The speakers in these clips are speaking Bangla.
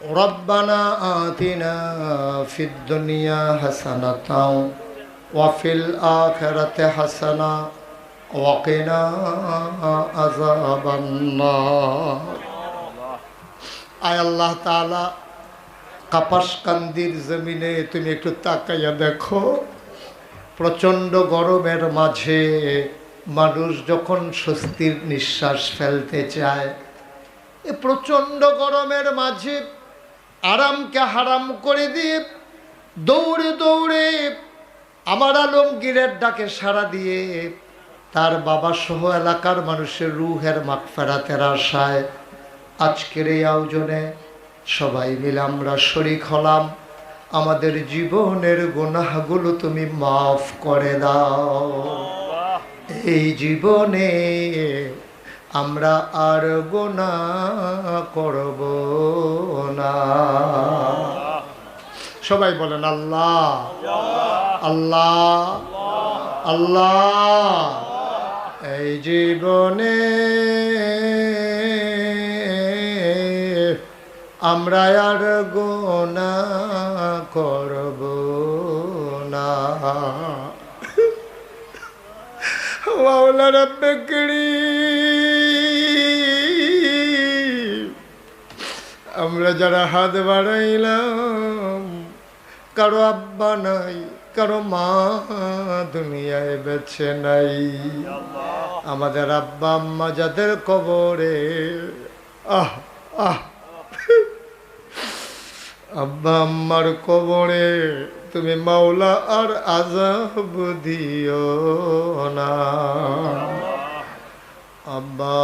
ربنا آتنا في الدنيا حسنة وفي الآخرة حسنة وقنا عذاب النار আয় আল্লাহ তাআলা কাপাসকান্দির জমিনে তুমি একটু তাকাইয়া দেখো প্রচণ্ড গরমের মাঝে মানুষ যখন স্বস্তির নিঃশ্বাস ফেলতে চায় এ প্রচণ্ড গরমের মাঝে আরামকে হারাম করে দিয়ে দৌড়ে দৌড়ে আমার আলমগীরের ডাকে সাড়া দিয়ে তার বাবা সহ এলাকার মানুষের রুহের মাখ ফেরাতের আশায় আজকের এই আয়োজনে সবাই মিলে আমরা শরিক হলাম। আমাদের জীবনের গুনাহগুলো তুমি মাফ করে দাও। এই জীবনে আমরা আর গোনা করব না। সবাই বলেন আল্লাহ। আল্লাহ। আল্লাহ। এই জীবনে আমরা আর গোনা করব না। মাওলা রব্বে আমরা যারা হাত বাড়াইলাম, কারও আব্বা নাই, কারও মা দুনিয়ায় বেছে নাই। আমাদের আব্বা আম্মা যাদের কবরে, আহ আহ। আব্বা আম্মার কবরে তুমি মাওলা আর আজাব দিও না। আব্বা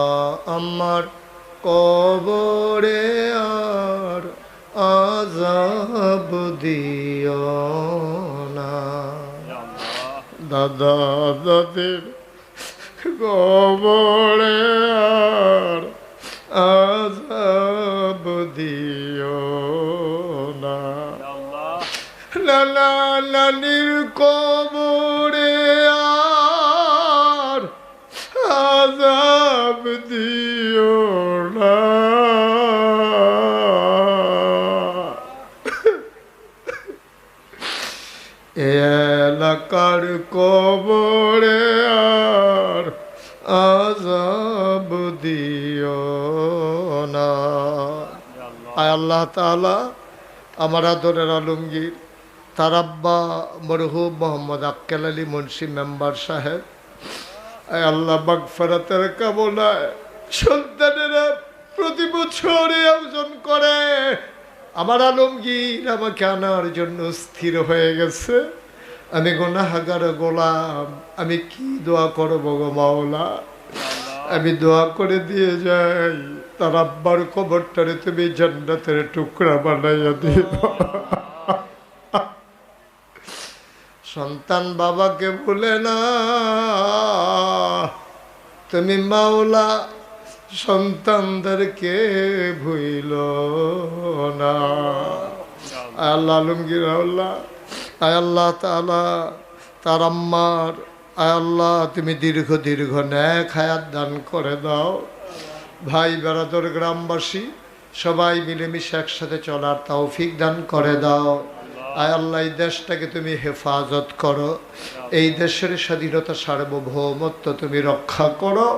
আম্মার কবরে দাদা দাদের কবরে আর আজাব দিও না। লালা লানির কবরে আর আজাব দিও না। এ এলাকার কবরে আর আজাব দিও না। আয় আল্লাহ তাআলা, আমার আদরের আলমগীর, তার আব্বা মরহুম মোহাম্মদ আক্কেল আলী মুন্সি মেম্বার সাহেব, আয় আল্লাহ বাগফরাতের কামনায় সন্তানেরা প্রতি বছর আয়োজন করে। আমার আলমগীর আমাকে আনার জন্য স্থির হয়ে গেছে। আমি গোনাহাগার গোলাম, আমি কি দোয়া করব গো মাওলা? আমি দোয়া করে দিয়ে যাই। তার আব্বার কবরটারে তুমি জান্নাতের টুকরা বানাইয়া দিও। সন্তান বাবাকে বলে না, তুমি মাওলা, সন্তানদেরকে ভুইল না। আল্লাহ আলমগীর আল্লাহ আয় আল্লাহ তালা তার আম্মার, আয় আল্লাহ, তুমি দীর্ঘ দীর্ঘ ন্যাক হায়াত দান করে দাও। ভাই বেড়াদর গ্রামবাসী, সবাই মিলেমিশে একসাথে চলার তৌফিক দান করে দাও। আয় আল্লাহ, এই দেশটাকে তুমি হেফাজত করো। এই দেশের স্বাধীনতা সার্বভৌমত্ব তুমি রক্ষা করো।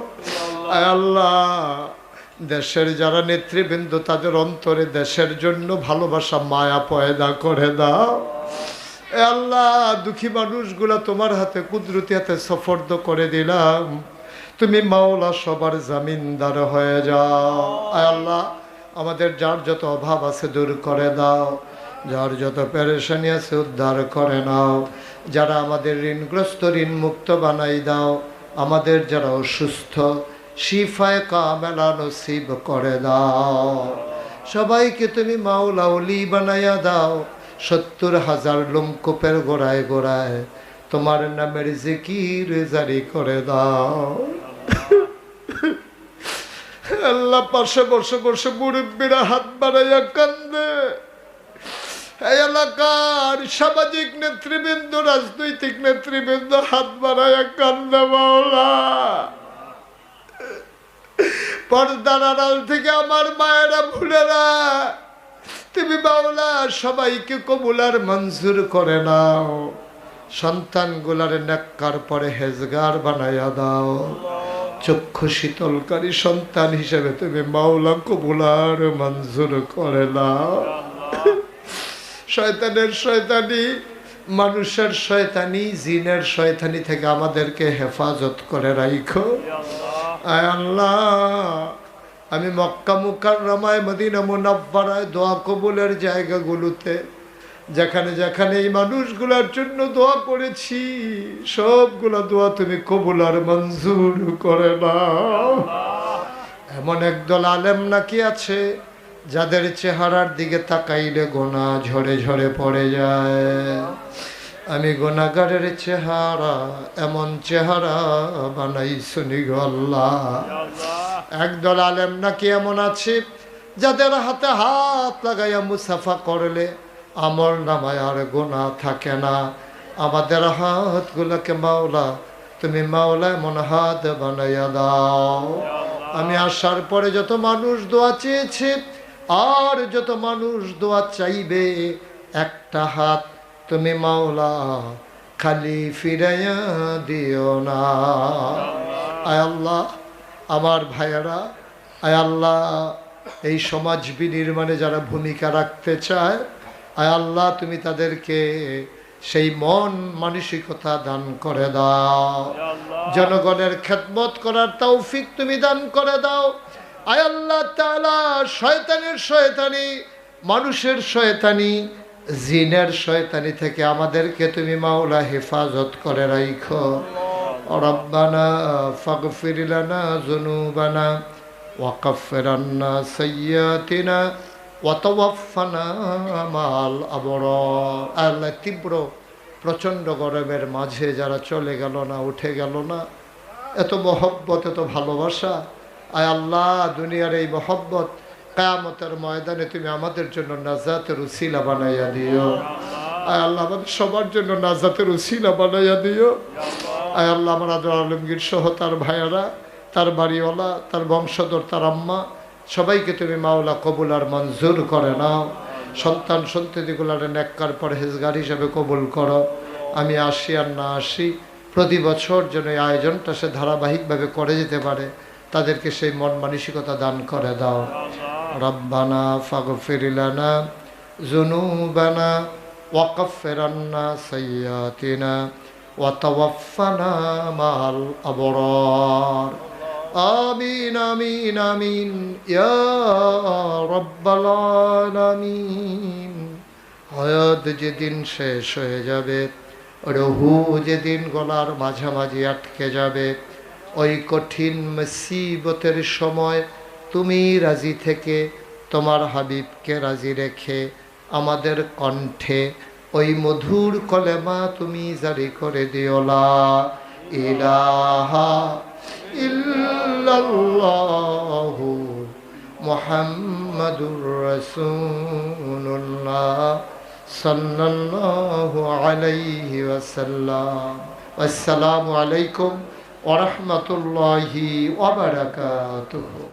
আয় আল্লাহ, দেশের যারা নেতৃবৃন্দ, তাদের অন্তরে দেশের জন্য ভালোবাসা, মায়া পয়দা করে দাও। আল্লাহ, দুঃখী মানুষগুলা তোমার হাতে কুদরতি হাতে সফর্দ করে দিলাম। তুমি মাওলা সবার জামিনদার হয়ে যাও। আল্লাহ, আমাদের যার যত অভাব আছে দূর করে দাও। যার যত পেরেশানি আছে উদ্ধার করে নাও। যারা আমাদের ঋণগ্রস্ত ঋণ মুক্ত বানাই দাও। আমাদের যারা অসুস্থ, শিফায় কামেলা নসিব করে দাও। সবাইকে তুমি মাওলা অলি বানাইয়া দাও। সত্তর হাজার লোমকূপের গোড়ায় গোড়ায় তোমার নামের জিকির জারি করে দাও। আল্লাহ পাশে বসে বসে মুরব্বীরা হাত বাড়াইয়া কান্দে। এই এলাকার সামাজিক নেতৃবৃন্দ, রাজনৈতিক নেতৃবৃন্দ হাত বাড়াইয়া কান্দে মাওলা। পর্দার আড়াল থেকে আমার মায়েরা ভুলেরা তুমি বাউলা সবাইকে কবুলার মঞ্জুর করে নাও। সন্তানগুলার নেককার পরে হেজগার বানাইয়া দাও। চক্ষু শীতলকারী সন্তান হিসেবে তুমি মাওলা কবুলার মঞ্জুর করে নাও। শয়তানের শয়তানি, মানুষের শয়তানি, জিনের শয়তানি থেকে আমাদেরকে হেফাজত করে রাইখো। আয় আল্লাহ। আমি মক্কা মুকার রমায় মদিনা মুনাব্বারায় দোয়া কবুলের জায়গাগুলোতে, যেখানে যেখানে এই মানুষগুলোর জন্য দোয়া করেছি, সবগুলো দোয়া তুমি কবুল আর মঞ্জুর করে নাও। এমন একদল আলেম নাকি আছে, যাদের চেহারার দিকে তাকাইলে গোনা ঝরে ঝরে পড়ে যায়। আমি গোনাগারের চেহারা, এমন চেহারা বানাই শুনি গো আল্লাহ। একদল আলেম নাকি এমন আছে, যাদের হাতে হাত লাগাইয়া মুসাফা করলে আমল নামায় আর গোনা থাকে না। আমাদের হাতগুলোকে মাওলা, তুমি মাওলা এমন হাত বানাইয়া দাও। আমি আসার পরে যত মানুষ দোয়া চেয়েছে, আর যত মানুষ দোয়া চাইবে, একটা হাত তুমি মাওলা খালি ফিরাইয়া দিও না। আয় আল্লাহ আমার ভাইয়ারা আয় আল্লাহ এই সমাজ বিনির্মাণে যারা ভূমিকা রাখতে চায় আয় আল্লাহ তুমি তাদেরকে সেই মন মানসিকতা দান করে দাও। জনগণের খেদমত করার তৌফিক তুমি দান করে দাও। আয় আল্লাহ তাআলা শয়তানের শয়তানি মানুষের শয়তানি জিনের শয়তানি থেকে আমাদেরকে তুমি মাওলা হেফাজত করে রাইখো। রব্বানা ফাগফির লানা যুনুবানা ওয়াকাফির আন্না সাইয়্যাতিনা ওয়াতাওয়াফানা মাল আবরার আল্লাহ তীব্র প্রচণ্ড গরমের মাঝে যারা চলে গেল না, উঠে গেল না, এত মহব্বত, এত ভালোবাসা। আয় আল্লাহ, দুনিয়ার এই মহব্বত কায়ামতের ময়দানে তুমি আমাদের জন্য নাজাতের উসিলা বানাইয়া দিও। আয় আল্লাহ, আমাদের সবার জন্য নাজাতের উসিলা বানাইয়া দিও। আয় আল্লাহ আদর আলমগীর সহ তার ভাইয়ারা, তার বাড়িওয়ালা, তার বংশধর, তার আম্মা, সবাইকে তুমি মাওলা কবুল আর মঞ্জুর করে নাও। সন্তান সন্ততিগুলার নেককার পরহেজগার হিসাবে কবুল করো। আমি আসি আর না আসি, প্রতি বছর যেন এই আয়োজনটা সে ধারাবাহিকভাবে করে যেতে পারে, তাদেরকে সেই মন মানসিকতা দান করে দাও। রব্বানা ফাগফিরিলানা জুনুবানা ওয়াকাফিরান্না সাইয়াতিনা। আমিন ইয়া রব্বাল আলামিন হয়াত যেদিন শেষ হয়ে যাবে, রহু যেদিন গলার মাঝামাঝি আটকে যাবে, ওই কঠিন মুসিবতের সময় তুমি রাজি থেকে তোমার হাবিবকে রাজি রেখে আমাদের কণ্ঠে ওই মধুর কলেমা তুমি জারি করে দিওলা। ইলাহা ইল্লাল্লাহু মুহাম্মাদুর রাসূলুল্লাহ সাল্লাল্লাহু আলাইহি ওয়াসাল্লাম। আসসালামু আলাইকুম ওয়া রাহমাতুল্লাহি ওয়া বারাকাতুহু।